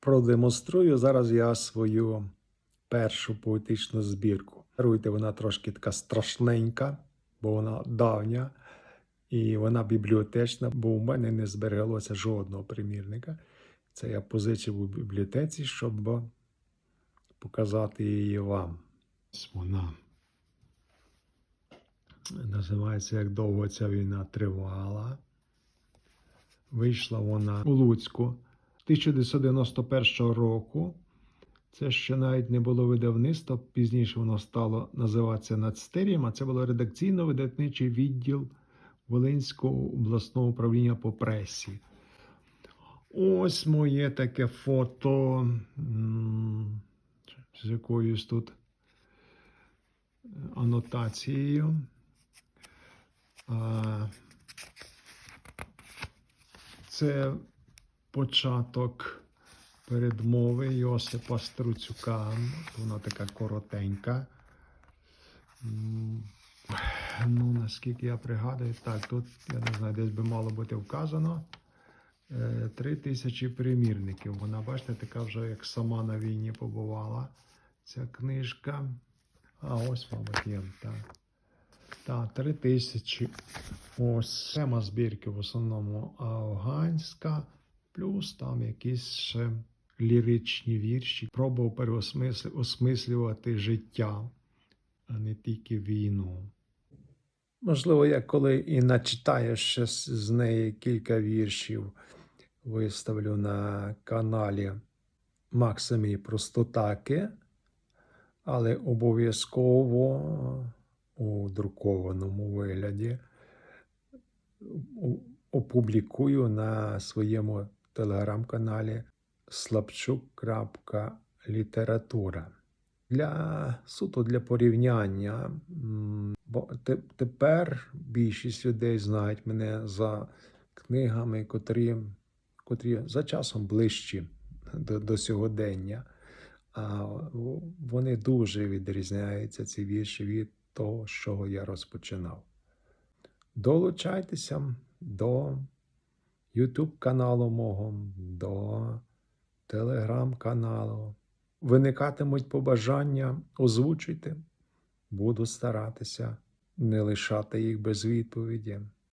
продемонструю зараз я свою першу поетичну збірку. Даруйте, вона трошки така страшненька, бо вона давня, і вона бібліотечна, бо у мене не збереглося жодного примірника. Це я позичив у бібліотеці, щоб показати її вам. Вона. Називається Як довго ця війна тривала. Вийшла вона у Луцьку 1991 року. Це ще навіть не було видавництва. Пізніше воно стало називатися Нацтерієм, а це було редакційно-видатничий відділ Волинського обласного управління по пресі. Ось моє таке фото з якоюсь тут анотацією. Це початок передмови Йосипа Струцюка. Вона така коротенька. Ну, наскільки я пригадую, так, тут, я не знаю, десь би мало бути вказано. е, Три тисячі примірників. Вона, бачите, така вже як сама на війні побувала. Ця книжка. А ось, мабуть, є. Так. Так, три тисячі. Ось тема збірки в основному афганська, плюс там якісь ще ліричні вірші. Пробував переосмислювати життя, а не тільки війну. Можливо, я коли і начитаю ще з- неї кілька віршів, виставлю на каналі Максимі Простотаки, але обов'язково у друкованому вигляді опублікую на своєму телеграм-каналі slapчук.література. Для суто для порівняння, бо тепер більшість людей знають мене за книгами, котрі, котрі за часом ближчі до, до сьогодення. А вони дуже відрізняються, ці вірші, від того, з чого я розпочинав. Долучайтеся до YouTube каналу мого, до телеграм-каналу. Виникатимуть побажання, озвучуйте. Буду старатися не лишати їх без відповіді.